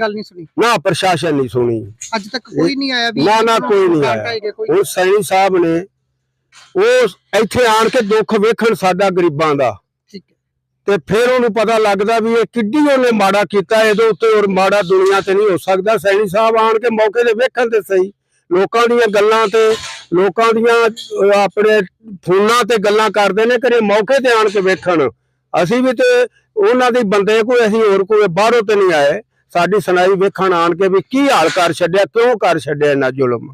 ਗੱਲ ਨਹੀਂ ਸੁਣੀ? ਨਾ ਪ੍ਰਸ਼ਾਸਨ ਨਹੀਂ ਸੁਣੀ। ਅੱਜ ਤੱਕ ਕੋਈ ਨਹੀਂ ਆਇਆ ਵੀ ਨਾ ਨਾ ਕੋਈ ਨਹੀਂ ਆਇਆ। ਹੁਣ ਸੈਣੀ ਸਾਹਿਬ ਨੇ ਉਹ ਇੱਥੇ ਆਣ ਕੇ ਦੁੱਖ ਵੇਖਣ ਸਾਡਾ ਗਰੀਬਾਂ ਦਾ। ਤੇ ਫਿਰ ਉਹਨੂੰ ਪਤਾ ਲੱਗਦਾ ਵੀ ਇਹ ਕਿੱਡੀ ਉਹਨੇ ਮਾੜਾ ਕੀਤਾ ਇਹਦੇ ਉੱਤੇ ਹੋਰ ਮਾੜਾ ਦੁਨੀਆ ਤੇ ਨਹੀਂ ਹੋ ਸਕਦਾ। ਸੈਣੀ ਸਾਹਿਬ ਆਣ ਕੇ ਮੌਕੇ ਤੇ ਵੇਖਣ ਤੇ ਸਹੀ। ਲੋਕਾਂ ਦੀਆਂ ਗੱਲਾਂ ਤੇ ਲੋਕਾਂ ਦੀਆਂ ਆਪਣੇ ਫੋਨਾਂ ਤੇ ਗੱਲਾਂ ਕਰਦੇ ਨੇ ਕਰੇ ਮੌਕੇ ਤੇ ਆਣ ਕੇ ਵੇਖਣ। ਅਸੀਂ ਵੀ ਤੇ ਉਹਨਾਂ ਦੇ ਬੰਦੇ ਕੋਈ ਅਸੀਂ ਹੋਰ ਕੋਈ ਬਾਹਰੋਂ ਤੇ ਨਹੀਂ ਆਏ। ਸਾਡੀ ਸੁਣਾਈ ਵੇਖਣ ਆਣ ਕੇ ਵੀ ਕੀ ਹਾਲ ਕਰ ਛੱਡਿਆ ਕਿਉਂ ਕਰ ਛੱਡਿਆ ਇਹਨਾਂ ਜ਼ੁਲਮ?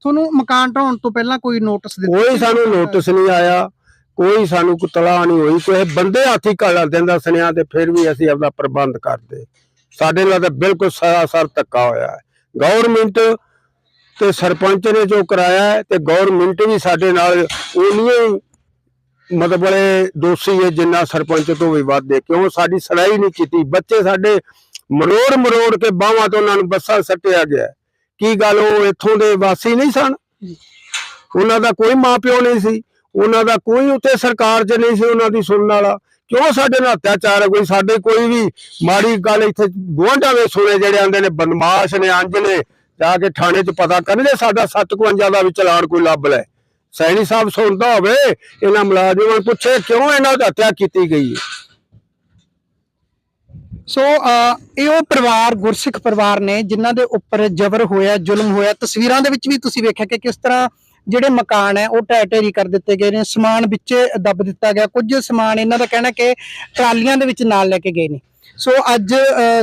ਤੁਹਾਨੂੰ ਮਕਾਨ ਢਾਉਣ ਤੋਂ ਪਹਿਲਾਂ ਕੋਈ ਨੋਟਿਸ ਦਿੱਤਾ? ਕੋਈ? ਸਾਨੂੰ ਨੋਟਿਸ ਨਹੀਂ ਆਇਆ ਕੋਈ ਸਾਨੂੰ ਕੋਈ ਤਲਾ ਨਹੀਂ ਹੋਈ ਕੋਈ ਬੰਦੇ ਹਾਥੀ ਕਾਲਾ ਦਿੰਦਾ ਸੁਨਿਆ ਤੇ ਫਿਰ ਵੀ ਅਸੀਂ ਆਪਦਾ ਪ੍ਰਬੰਧ ਕਰਦੇ। ਸਾਡੇ ਨਾਲ ਤਾਂ ਬਿਲਕੁਲ ਸਰਾਸਰ ਧੱਕਾ ਹੋਇਆ ਹੈ। ਗਵਰਨਮੈਂਟ ਤੇ ਸਰਪੰਚ ਨੇ ਜੋ ਕਰਾਇਆ ਹੈ ਤੇ ਗਵਰਨਮੈਂਟ ਵੀ ਸਾਡੇ ਨਾਲ ਉਨੀਆਂ ਹੀ ਮਤਲਬ ਦੋਸ਼ੀ ਹੈ ਜਿੰਨਾ ਸਰਪੰਚ ਤੋਂ ਵੀ ਵੱਧ ਹੈ। ਕਿਉਂ? ਸਾਡੀ ਸੁਣਾਈ ਨਹੀਂ ਕੀਤੀ। ਬੱਚੇ ਸਾਡੇ ਮਰੋੜ ਮਰੋੜ ਕੇ ਬਾਹਾਂ ਤੋਂ ਉਹਨਾਂ ਨੂੰ ਬੱਸਾਂ ਸੱਟਿਆ ਗਿਆ। ਕੀ ਗੱਲ ਉਹ ਇੱਥੋਂ ਦੇ ਵਾਸੀ ਨਹੀਂ ਸਨ? ਉਹਨਾਂ ਦਾ ਕੋਈ ਮਾਪਿਓ ਨਹੀਂ ਸੀ। ਉਹਨਾਂ ਦਾ ਕੋਈ ਉੱਤੇ ਸਰਕਾਰ 'ਚ ਨਹੀਂ ਸੀ ਉਹਨਾਂ ਦੀ ਸੁਣਨ ਵਾਲਾ। ਕਿਉਂ ਸਾਡੇ ਨਾਲ ਅਤਿਆਚਾਰ ਹੈ? ਕੋਈ ਸਾਡੇ ਕੋਈ ਵੀ ਮਾੜੀ ਗੱਲ ਇੱਥੇ ਗੁਆਂਢਾਂ ਦੇ ਸੁਣੇ ਜਿਹੜੇ ਆਂਦੇ ਨੇ ਬਦਮਾਸ਼ ਨੇ ਅੰਜ ਨੇ ਜਾ ਕੇ ਥਾਣੇ 'ਚ ਪਤਾ ਕਰਨਗੇ ਸਾਡਾ 751 ਦਾ ਵੀ ਚਲਾਨ ਕੋਈ ਲੱਭ ਲੈ। ਸੈਣੀ ਸਾਹਿਬ ਸੁਣਦਾ ਹੋਵੇ ਇਹਨਾਂ ਮੁਲਾਜ਼ਮਾਂ ਨੂੰ ਪੁੱਛੇ ਕਿਉਂ ਇਹਨਾਂ ਦੀ ਹੱਤਿਆ ਕੀਤੀ ਗਈ ਹੈ? ਸੋ uh, ਇਹ ਉਹ ਪਰਿਵਾਰ, ਗੁਰਸਿੱਖ ਪਰਿਵਾਰ ਨੇ ਜਿਨ੍ਹਾਂ ਦੇ ਉੱਪਰ ਜ਼ਬਰ ਹੋਇਆ, ਜ਼ੁਲਮ ਹੋਇਆ, ਤਸਵੀਰਾਂ ਦੇ ਵਿੱਚ ਵੀ ਤੁਸੀਂ ਵੇਖਿਆ ਕਿ ਕਿਸ ਤਰ੍ਹਾਂ ਜਿਹੜੇ ਮਕਾਨ ਹੈ, ਉਹ ਢਹਿ ਢੇਰੀ ਕਰ ਦਿੱਤੇ ਗਏ ਨੇ, ਸਮਾਨ ਵਿੱਚ ਦੱਬ ਦਿੱਤਾ ਗਿਆ। ਕੁਝ ਸਮਾਨ ਇਹਨਾਂ ਦਾ ਕਹਿਣਾ ਕਿ ਟਰਾਲੀਆਂ ਦੇ ਵਿੱਚ ਨਾਲ ਲੈ ਕੇ ਗਏ ਨੇ। ਸੋ ਅੱਜ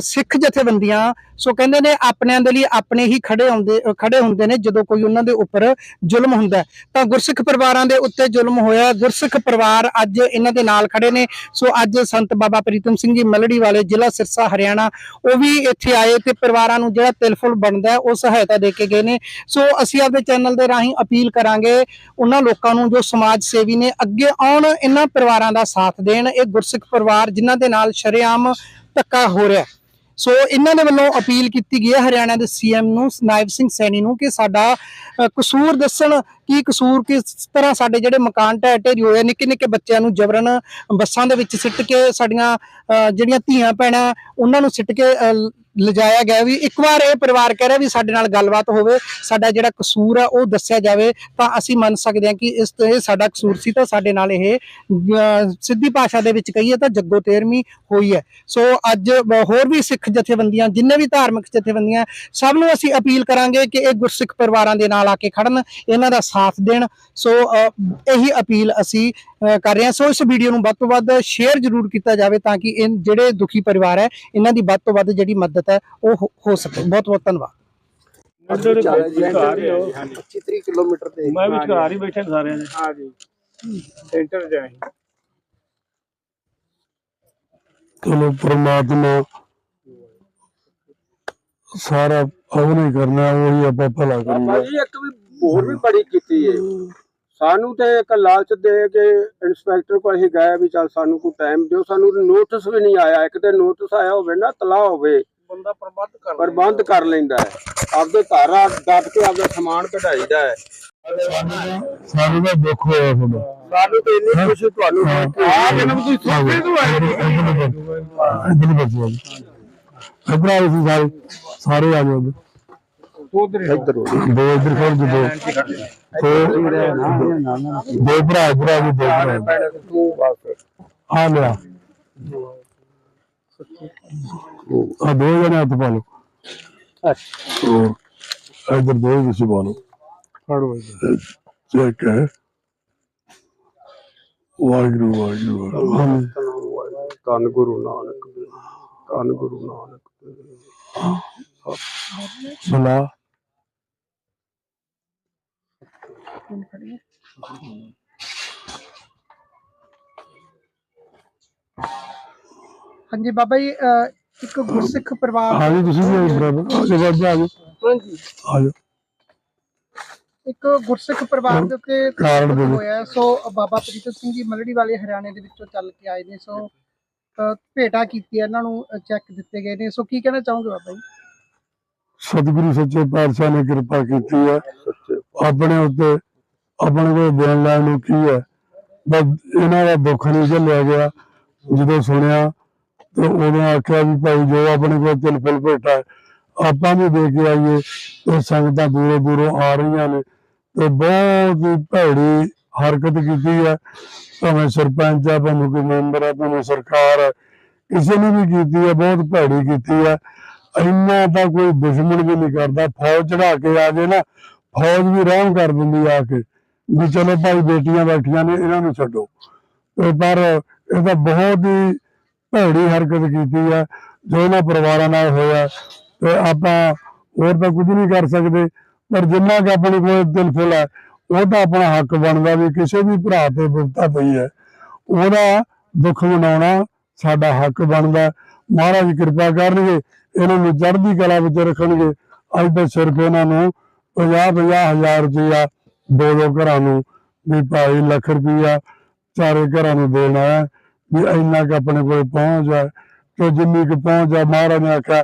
ਸਿੱਖ ਜਥੇਬੰਦੀਆਂ ਸੋ ਕਹਿੰਦੇ ਨੇ ਆਪਣਿਆਂ ਦੇ ਲਈ ਆਪਣੇ ਹੀ ਖੜੇ ਹੁੰਦੇ ਅ, ਖੜੇ ਹੁੰਦੇ ਨੇ ਜਦੋਂ ਕੋਈ ਉਹਨਾਂ ਦੇ ਉੱਪਰ ਜ਼ੁਲਮ ਹੁੰਦਾ ਤਾਂ ਗੁਰਸਿੱਖ ਪਰਿਵਾਰਾਂ ਦੇ ਉੱਤੇ ਜ਼ੁਲਮ ਹੋਇਆ। ਗੁਰਸਿੱਖ ਪਰਿਵਾਰ ਅੱਜ ਇਹਨਾਂ ਦੇ ਨਾਲ ਖੜੇ ਨੇ। ਸੋ ਅੱਜ ਸੰਤ ਬਾਬਾ ਪ੍ਰੀਤਮ ਸਿੰਘ ਜੀ ਮਲੜੀ ਵਾਲੇ ਜ਼ਿਲ੍ਹਾ ਸਿਰਸਾ ਹਰਿਆਣਾ ਉਹ ਵੀ ਇੱਥੇ ਆਏ ਤੇ ਪਰਿਵਾਰਾਂ ਨੂੰ ਜਿਹੜਾ ਤਿਲਫੁਲ ਬਣਦਾ ਉਹ ਸਹਾਇਤਾ ਦੇ ਕੇ ਗਏ ਨੇ। ਸੋ ਅਸੀਂ ਆਪਦੇ ਚੈਨਲ ਦੇ ਰਾਹੀਂ ਅਪੀਲ ਕਰਾਂਗੇ ਉਹਨਾਂ ਲੋਕਾਂ ਨੂੰ ਜੋ ਸਮਾਜ ਸੇਵੀ ਨੇ ਅੱਗੇ ਆਉਣ ਇਹਨਾਂ ਪਰਿਵਾਰਾਂ ਦਾ ਸਾਥ ਦੇਣ। ਇਹ ਗੁਰਸਿੱਖ ਪਰਿਵਾਰ ਜਿਨ੍ਹਾਂ ਦੇ ਨਾਲ ਸ਼ਰੇਆਮ ਧੱਕਾ ਹੋ ਰਿਹਾ ਸੋ ਇਹਨਾਂ ਦੇ ਵੱਲੋਂ ਅਪੀਲ ਕੀਤੀ ਗਈ ਹੈ ਹਰਿਆਣਾ ਦੇ ਸੀਐਮ ਨੂੰ, ਨਾਇਬ ਸਿੰਘ ਸੈਣੀ ਨੂੰ, ਕਿ ਸਾਡਾ ਕਸੂਰ ਦੱਸਣ ਕੀ ਕਸੂਰ ਕਿਸ ਤਰ੍ਹਾਂ ਸਾਡੇ ਜਿਹੜੇ ਮਕਾਨ ਢਹਿ ਢੇਰੀ ਹੋਏ ਨਿੱਕੇ ਨਿੱਕੇ ਬੱਚਿਆਂ ਨੂੰ ਜਬਰਨ ਬੱਸਾਂ ਦੇ ਵਿੱਚ ਸਿੱਟ ਕੇ ਸਾਡੀਆਂ ਜਿਹੜੀਆਂ ਧੀਆਂ ਭੈਣਾਂ ਉਹਨਾਂ ਨੂੰ ਸਿੱਟ ਕੇ ਅ, ਲਿਜਾਇਆ ਗਿਆ ਵੀ ਇੱਕ ਵਾਰ ਇਹ ਪਰਿਵਾਰ ਕਹਿ ਰਿਹਾ ਵੀ ਸਾਡੇ ਨਾਲ ਗੱਲਬਾਤ ਹੋਵੇ ਸਾਡਾ ਜਿਹੜਾ ਕਸੂਰ ਆ ਉਹ ਦੱਸਿਆ ਜਾਵੇ ਤਾਂ ਅਸੀਂ ਮੰਨ ਸਕਦੇ ਹਾਂ ਕਿ ਇਸ ਇਹ ਸਾਡਾ ਕਸੂਰ ਸੀ ਤਾਂ ਸਾਡੇ ਨਾਲ ਇਹ ਸਿੱਧੀ ਭਾਸ਼ਾ ਦੇ ਵਿੱਚ ਕਹੀਏ ਤਾਂ ਜੱਗੋ ਤੇਰਵੀਂ ਹੋਈ ਹੈ। ਸੋ ਅੱਜ ਬ- ਹੋਰ ਵੀ ਸਿੱਖ ਜਥੇਬੰਦੀਆਂ ਜਿੰਨੇ ਵੀ ਧਾਰਮਿਕ ਜਥੇਬੰਦੀਆਂ ਸਭ ਨੂੰ ਅਸੀਂ ਅਪੀਲ ਕਰਾਂਗੇ ਕਿ ਇਹ ਗੁਰਸਿੱਖ ਪਰਿਵਾਰਾਂ ਦੇ ਨਾਲ ਆ ਕੇ ਖੜਨ ਇਹਨਾਂ ਦਾ ਸਾਥ ਦੇਣ। ਸੋ ਇਹੀ ਅਪੀਲ ਅਸੀਂ ਕਰ ਰਹੇ ਹਾਂ। ਸੋ ਇਸ ਵੀਡੀਓ ਨੂੰ ਵੱਧ ਤੋਂ ਵੱਧ ਸ਼ੇਅਰ ਜ਼ਰੂਰ ਕੀਤਾ ਜਾਵੇ ਤਾਂ ਕਿ ਇਹ ਜਿਹੜੇ ਦੁਖੀ ਪਰਿਵਾਰ ਹੈ ਇਹਨਾਂ ਦੀ ਵੱਧ ਤੋਂ ਵੱਧ ਜਿਹੜੀ ਮਦਦ ਹੈ ਉਹ ਹੋ- ਸਕੇ। ਬਹੁਤ ਬਹੁਤ ਧੰਨਵਾਦ। ਇੱਧਰ ਵਿਚਕਾਰ ਹੀ ਹੋ 25 ਕਿਲੋਮੀਟਰ ਤੇ। ਮੈਂ ਵਿਚਕਾਰ ਹੀ ਬੈਠੇ ਸਾਰਿਆਂ ਦੇ। ਹਾਂ ਜੀ। ਸੈਂਟਰ ਜਾਈ ਚਲੋ ਪ੍ਰਮਾਤਮਾ ਸਾਰਾ ਉਹਨੇ ਕਰਨਾ ਉਹੀ ਆਪਾਂ ਭਲਾ ਕਰੀਏ ਭਾਜੀ ਇੱਕ ਵੀ ਹੋਰ ਵੀ ਬੜੀ ਕੀਤੀ ਹੈ ਸਾਨੂੰ ਤੇ ਇੱਕ ਲਾਲਚ ਦੇ ਕੇ ਇੰਸਪੈਕਟਰ ਕੋਲ ਅਸੀਂ ਗਏ ਵੀ ਚੱਲ ਸਾਨੂੰ ਕੋਈ ਟਾਈਮ ਦਿਓ। ਸਾਨੂੰ ਨੋਟਿਸ ਵੀ ਨਹੀਂ ਆਇਆ। ਇੱਕ ਤੇ ਨੋਟਿਸ ਆਇਆ ਹੋਵੇ ਨਾ ਤਲਾ ਹੋਵੇ। ਬੰਦਾ ਪ੍ਰਬੰਧ ਕਰ ਪ੍ਰਬੰਧ ਕਰ ਲੈਂਦਾ ਹੈ। ਆਪਦੇ ਘਰ ਆ ਦੱਬ ਕੇ ਆਪਦਾ ਸਮਾਨ ਕਢਾਈਦਾ ਹੈ। ਸਾਨੂੰ ਦਾ ਦੁੱਖ ਹੋਇਆ ਤੁਹਾਡਾ। ਸਾਨੂੰ ਤੇ ਇੰਨੀ ਖੁਸ਼ੀ ਤੁਹਾਨੂੰ ਦੇਖ ਕੇ ਆ ਜਨਮ ਤੁਸੀਂ ਸੋਚੇ ਤੋਂ ਆਏ ਆਏ ਸੀ ਸਾਰੇ ਸਾਰੇ ਆ ਗਏ ਹੋ ਦੋ ਇਧਰ ਖੜ ਜੀ ਦੋ। ਦੋ ਦੋ ਭਰਾ ਇਧਰ ਆ ਗਏ ਦੋ ਭਰਾ ਤੂੰ ਬਸ। ਆ ਲਿਆ ਆ ਦੋ ਜਣੇ ਹੱਥ ਪਾ ਲਓ। ਅੱਛਾ। ਇਧਰ ਦੋ ਹੀ ਤੁਸੀਂ ਪਾ ਲਓ। ਫੜੋ ਚੈੱਕ ਹੈ। ਵਾਹਿਗੁਰੂ ਵਾਹਿਗੁਰੂ ਵਾਹਿਗੁਰੂ। ਧੰਨ ਗੁਰੂ ਨਾਨਕ ਦੇਵ, ਹਾਂਜੀ ਬਾਬਾ ਜੀ ਇੱਕ ਗੁਰਸਿੱਖ ਪਰਿਵਾਰ ਆ ਜੀ ਤੁਸੀਂ ਵੀ ਆਓ ਬਰਾਬਰ। ਆ ਜਾਓ ਬਾਬਾ ਆ ਜਾਓ। ਆ ਜਾਓ। ਇੱਕ ਗੁਰਸਿੱਖ ਪਰਿਵਾਰ ਦੇ ਉੱਤੇ ਕਾਰਨ। ਹੋਇਆ ਸੋ ਬਾਬਾ ਪ੍ਰੀਤਮ ਸਿੰਘ ਜੀ ਮਲੜੀ ਵਾਲੇ ਹਰਿਆਣੇ ਦੇ ਵਿੱਚੋਂ ਚੱਲ ਕੇ ਆਏ ਨੇ ਸੋ ਭੇਟਾ ਕੀਤੀ ਹੈ ਇਹਨਾਂ ਨੂੰ ਚੈੱਕ ਦਿੱਤੇ ਗਏ ਨੇ। ਸੋ ਕੀ ਕਹਿਣਾ ਚਾਹੋਗੇ ਬਾਬਾ ਜੀ? ਸਤਿਗੁਰੂ ਸੱਚੇ ਪਾਤਸ਼ਾਹ ਨੇ ਕਿਰਪਾ ਕੀਤੀ ਹੈ। ਆਪਣੇ ਉੱਤੇ ਆਪਣੇ ਕੋਲ ਦੇਣ ਲੈਣ ਨੂੰ ਕੀ ਹੈ? ਬਸ ਇਹਨਾਂ ਦਾ ਦੁੱਖ ਨਹੀਂ ਝੱਲਿਆ ਗਿਆ। ਜਦੋਂ ਸੁਣਿਆ, ਤੇ ਉਦੋਂ ਆਖਿਆ ਵੀ ਭਾਈ ਜੋ ਆਪਣੇ ਕੋਲ ਤਿਲ ਫੁੱਲ ਭੇਟਾ ਆਪਾਂ ਵੀ ਦੇ ਕੇ ਆਈਏ। ਤੇ ਸੰਗਤਾਂ ਦੂਰੋਂ ਦੂਰੋਂ ਆ ਰਹੀਆਂ ਨੇ ਤੇ ਬਹੁਤ ਹੀ ਭੈੜੀ ਹਰਕਤ ਕੀਤੀ ਹੈ। ਭਾਵੇਂ ਸਰਪੰਚ ਆ, ਭਾਵੇਂ ਕੋਈ ਮੈਂਬਰ ਆ, ਭਾਵੇਂ ਸਰਕਾਰ ਹੈ ਕਿਸੇ ਨੇ ਵੀ ਕੀਤੀ ਹੈ, ਬਹੁਤ ਭੈੜੀ ਕੀਤੀ ਹੈ। ਇੰਨਾ ਤਾਂ ਕੋਈ ਦੁਸ਼ਮਣ ਵੀ ਨਹੀਂ ਕਰਦਾ। ਫੌਜ ਚੜਾ ਕੇ ਆ ਜੇ ਨਾ, ਫੌਜ ਵੀ ਰਹਿਮ ਕਰ ਦਿੰਦੀ ਆ ਕੇ। ਵੀ ਚਲੋ ਭਾਈ ਬੇਟੀਆਂ ਬੈਠੀਆਂ ਨੇ, ਇਹਨਾਂ ਨੂੰ ਛੱਡੋ। ਪਰ ਇਹ ਤਾਂ ਬਹੁਤ ਹੀ ਭੈੜੀ ਹਰਕਤ ਕੀਤੀ ਹੈ ਜੋ ਇਹਨਾਂ ਪਰਿਵਾਰਾਂ ਨਾਲ ਹੋਇਆ। ਤੇ ਆਪਾਂ ਹੋਰ ਤਾਂ ਕੁਝ ਨਹੀਂ ਕਰ ਸਕਦੇ, ਪਰ ਜਿੰਨਾ ਕਿ ਆਪਣੇ ਕੋਲ ਦਿਲ ਫੁੱਲ ਹੈ, ਉਹ ਤਾਂ ਆਪਣਾ ਹੱਕ ਬਣਦਾ ਵੀ ਕਿਸੇ ਵੀ ਭਰਾ ਤੇ ਵਿਪਤਾ ਪਈ ਹੈ। ਉਹਦਾ ਦੁੱਖ ਮਨਾਉਣਾ ਸਾਡਾ ਹੱਕ ਬਣਦਾ। ਮਹਾਰਾਜ ਕਿਰਪਾ ਕਰਨਗੇ, ਇਹਨਾਂ ਨੂੰ ਚੜ੍ਹਦੀ ਕਲਾ ਵਿੱਚ ਰੱਖਣਗੇ। ਅੱਜ ਤਾਂ ਸਿਰਫ ਇਹਨਾਂ ਨੂੰ 50 ਪੰਜਾਹ ਹਜ਼ਾਰ ਰੁਪਇਆ ਦੋ ਦੋ ਘਰਾਂ ਨੂੰ ਵੀ ਭਾਈ ਲੱਖ ਰੁਪਈਆ ਚਾਰੇ ਘਰਾਂ ਨੂੰ ਦੇਣਾ ਹੈ ਵੀ ਇੰਨਾ ਕੁ ਆਪਣੇ ਕੋਲ ਪਹੁੰਚ ਹੈ ਤੇ ਜਿੰਨੀ ਕੁ ਪਹੁੰਚ ਹੈ ਮਹਾਰਾਜ ਨੇ ਆਖਿਆ,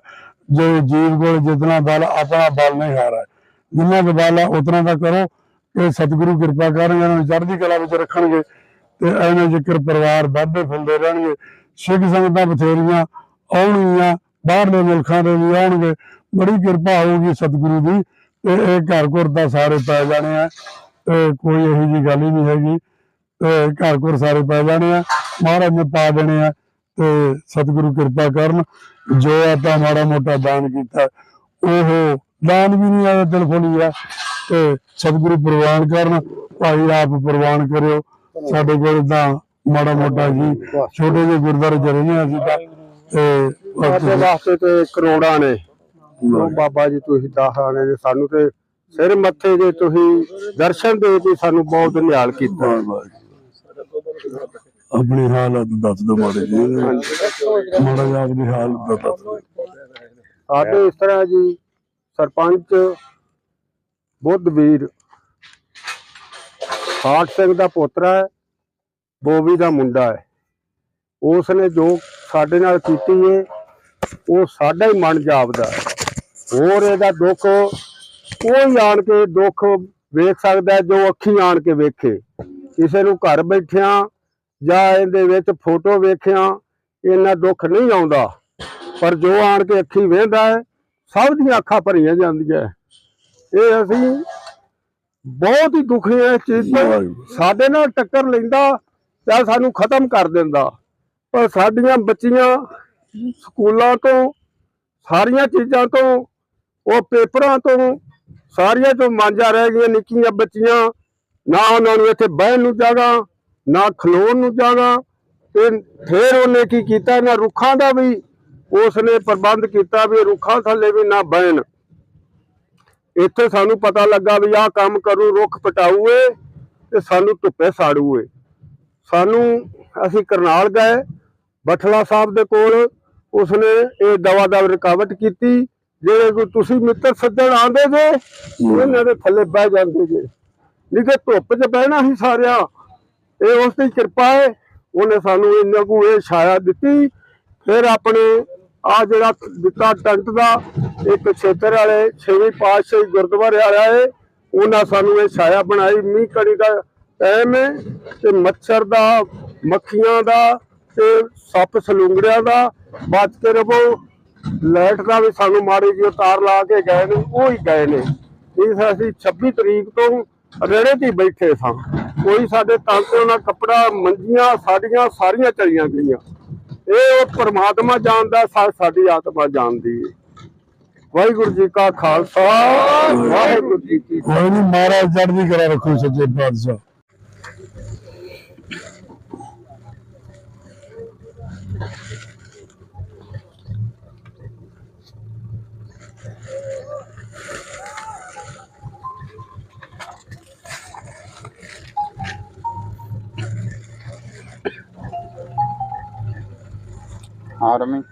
ਜੋ ਜੀਵ ਕੋਲ ਜਿਤਨਾ ਬਲ, ਆਪਣਾ ਬਲ ਨਹੀਂ ਹਾਰਾ ਜਿੰਨਾ ਕੁ ਬਲ ਹੈ ਉਤਨਾ ਦਾ ਕਰੋ। ਕਿ ਸਤਿਗੁਰੂ ਕਿਰਪਾ ਕਰਨਗੇ ਇਹਨਾਂ ਨੂੰ ਚੜ੍ਹਦੀ ਕਲਾ ਵਿੱਚ ਰੱਖਣਗੇ ਤੇ ਐਵੇਂ ਜ਼ਿਕਰ ਪਰਿਵਾਰ ਵੱਧਦੇ ਫੁੱਲਦੇ ਰਹਿਣਗੇ, ਸਿੱਖ ਸੰਗਤਾਂ ਬਥੇਰੀਆਂ ਆਉਣਗੀਆਂ, ਬਾਹਰਲੇ ਮੁਲਕਾਂ ਦੇ ਵੀ ਆਉਣਗੇ, ਬੜੀ ਕਿਰਪਾ ਹੋਊਗੀ ਸਤਿਗੁਰੂ ਦੀ। ਤੇ ਇਹ ਘਰ ਘਰ ਦਾ ਸਾਰੇ ਪੈ ਜਾਣੇ ਆ, ਤੇ ਕੋਈ ਇਹੋ ਜੀ ਗੱਲ ਹੀ ਨਹੀਂ ਹੈਗੀ। ਤੇ ਘਰ ਘਰ ਸਾਰੇ ਪੈ ਜਾਣੇ ਆ, ਮਹਾਰਾਜ ਨੇ ਪਾ ਦੇਣੇ ਆ, ਤੇ ਸਤਿਗੁਰੂ ਕਿਰਪਾ ਕਰਨ, ਜੋ ਆਪਾਂ ਮਾੜਾ ਮੋਟਾ ਦਾਨ ਕੀਤਾ, ਉਹ ਦਾਨ ਵੀ ਨਹੀਂ ਆਇਆ ਦਿਲ ਖੋਲੀ ਆ ਤੇ ਸਤਿਗੁਰੂ ਪ੍ਰਵਾਨ ਕਰਨ, ਭਾਈ ਆਪ ਪ੍ਰਵਾਨ ਕਰਿਓ। ਸਾਡੇ ਕੋਲ ਤਾਂ ਮਾੜਾ ਮੋਟਾ ਜੀ, ਛੋਟੇ ਜਿਹੇ ਗੁਰਦੁਆਰੇ ਚ ਰਹਿੰਦੇ ਹਾਂ ਅਸੀਂ ਤਾਂ, ਤੇ ਵਾਸਤੇ ਤੇ ਕਰੋੜਾਂ ਨੇ। ਉਹ ਬਾਬਾ ਜੀ ਤੁਸੀਂ ਨੇ ਜੇ ਸਾਨੂੰ ਤੇ ਸਿਰ ਮੱਥੇ ਜੇ ਤੁਸੀਂ ਦਰਸ਼ਨ ਦੇ ਕੇ ਸਾਨੂੰ ਬਹੁਤ ਨਿਹਾਲ ਕੀਤਾ। ਆਪਣੀ ਹਾਲਤ ਦੱਸ ਦੋ ਮਾੜੇ ਜੀ ਮਾੜਾ ਜਿਹਾ ਆਪਣੀ ਹਾਲਤ ਦਾ ਦੱਸ ਦਿਓ। ਸਾਡੇ ਇਸ ਤਰ੍ਹਾਂ ਜੀ ਸਰਪੰਚ ਬੁੱਧਵੀਰ ਹਾਟ ਸਿੰਘ ਦਾ ਪੋਤਰਾ ਹੈ ਬੋਵੀ ਦਾ ਮੁੰਡਾ ਹੈ। ਉਸ ਨੇ ਜੋ ਸਾਡੇ ਨਾਲ ਕੀਤੀ ਹੈ ਉਹ ਸਾਡਾ ਹੀ ਮਨ ਜਾਪਦਾ ਹੈ। ਹੋਰ ਇਹਦਾ ਦੁੱਖ ਕੋਈ ਆਣ ਕੇ ਦੁੱਖ ਵੇਖ ਸਕਦਾ ਜੋ ਅੱਖੀ ਆਣ ਕੇ ਵੇਖੇ। ਕਿਸੇ ਨੂੰ ਘਰ ਬੈਠਿਆਂ ਜਾਂ ਇਹਦੇ ਵਿੱਚ ਫੋਟੋ ਵੇਖਿਆਂ ਇਹਨਾਂ ਦੁੱਖ ਨਹੀਂ ਆਉਂਦਾ। ਪਰ ਜੋ ਆਣ ਕੇ ਅੱਖੀ ਵੇਖਦਾ ਹੈ ਸਭ ਦੀਆਂ ਅੱਖਾਂ ਭਰੀਆਂ ਜਾਂਦੀਆਂ ਇਹ ਅਸੀਂ ਬਹੁਤ ਹੀ ਦੁਖੀ ਹਾਂ ਇਸ ਚੀਜ਼ ਤੋਂ। ਸਾਡੇ ਨਾਲ ਟੱਕਰ ਲੈਂਦਾ ਤਾਂ ਸਾਨੂੰ ਖਤਮ ਕਰ ਦਿੰਦਾ। ਪਰ ਸਾਡੀਆਂ ਬੱਚੀਆਂ ਸਕੂਲਾਂ ਤੋਂ ਸਾਰੀਆਂ ਚੀਜ਼ਾਂ ਤੋਂ ਉਹ ਪੇਪਰਾਂ ਤੋਂ ਸਾਰੀਆਂ ਤੋਂ ਮਾਂਜਾ ਰਹਿ ਗਈਆਂ, ਨਿੱਕੀਆਂ ਬੱਚੀਆਂ। ਨਾ ਉਹਨਾਂ ਨੂੰ ਇੱਥੇ ਬਹਿਣ ਨੂੰ ਜਗ੍ਹਾ ਨਾ ਖਲੋਣ ਨੂੰ ਜਗ੍ਹਾ ਤੇ ਫਿਰ ਉਹਨੇ ਕੀ ਕੀਤਾ, ਨਾ ਰੁੱਖਾਂ ਦਾ ਵੀ ਉਸਨੇ ਪ੍ਰਬੰਧ ਕੀਤਾ ਵੀ ਰੁੱਖਾਂ ਥੱਲੇ ਵੀ ਨਾ ਬਹਿਣ। ਇੱਥੇ ਸਾਨੂੰ ਪਤਾ ਲੱਗਾ ਵੀ ਆਹ ਕੰਮ ਕਰੂ, ਰੁੱਖ ਪਟਾਊਏ ਤੇ ਸਾਨੂੰ ਧੁੱਪੇ ਸਾੜੂਏ। ਸਾਨੂੰ ਅਸੀਂ ਕਰਨਾਲ ਗਏ, ਬਠਲਾ ਸਾਹਿਬ ਦੇ ਕੋਲ, ਉਸਨੇ ਇਹ ਦਵਾ ਦਾ ਰੁਕਾਵਟ ਕੀਤੀ। ਜਿਹੜੇ ਤੁਸੀਂ ਮਿੱਤਰ ਸੱਜਣ ਆਂਦੇ ਜੇ ਇਹਨਾਂ ਦੇ ਥੱਲੇ ਬਹਿ ਜਾਂਦੇ ਜੇ। ਨਹੀਂ ਤੇ ਧੁੱਪ 'ਚ ਬਹਿਣਾ ਹੀ ਸਾਰਿਆਂ। ਇਹ ਉਸ ਦੀ ਕਿਰਪਾ ਹੈ ਉਹਨੇ ਸਾਨੂੰ ਇੰਨਾ ਕੁ ਇਹ ਛਾਇਆ ਦਿੱਤੀ। ਫਿਰ ਆਪਣੇ ਆ ਜਿਹੜਾ ਦਿੱਤਾ ਟੰਟ ਦਾ ਇੱਕ ਖੇਤਰ ਵਾਲੇ ਛੇਵੀਂ ਪਾਤਸ਼ਾਹੀ ਗੁਰਦੁਆਰੇ ਵਾਲਾ ਹੈ ਉਹਨਾਂ ਸਾਨੂੰ ਇਹ ਛਾਇਆ ਬਣਾਈ। ਮੀਂਹ ਕਣੀ ਦਾ ਟਾਈਮ ਹੈ ਤੇ ਮੱਛਰ ਦਾ ਮੱਖੀਆਂ ਦਾ ਤੇ ਸੱਪ ਸਲੂੰਗੜਿਆਂ ਦਾ। ਬਚ ਕੇ ਰਹੋ। ਲਾਈਟ ਦਾ ਵੀ ਸਾਨੂੰ ਮਾੜੀ ਜਿਹੀ ਤਾਰ ਲਾ ਕੇ ਗਏ ਨੇ, ਉਹ ਹੀ ਗਏ ਨੇ। ਇਸ ਅਸੀਂ 26 ਤਰੀਕ ਤੋਂ ਰੇੜੇ ਤੇ ਬੈਠੇ ਸਾਂ। ਕੋਈ ਸਾਡੇ ਤਨ ਤੇ ਕੱਪੜਾ ਮੰਜੀਆਂ ਸਾਡੀਆਂ ਸਾਰੀਆਂ ਚਲੀਆਂ ਗਈਆਂ। ਇਹ ਉਹ ਪ੍ਰਮਾਤਮਾ ਜਾਣਦਾ ਸਾਡੀ ਆਤਮਾ ਜਾਣਦੀ ਹੈ ਵਾਹਿਗੁਰੂ ਜੀ ਕਾ ਖਾਲਸਾ, ਵਾਹਿਗੁਰੂ ਜੀ ਕੀ ਫਤਿਹ ਕੋਈ ਨਹੀਂ ਮਹਾਰਾਜ ਚੜ੍ਹਦੀ ਰੱਖੋ ਸੱਚੇ ਪਾਤਸ਼ਾਹ। Harman.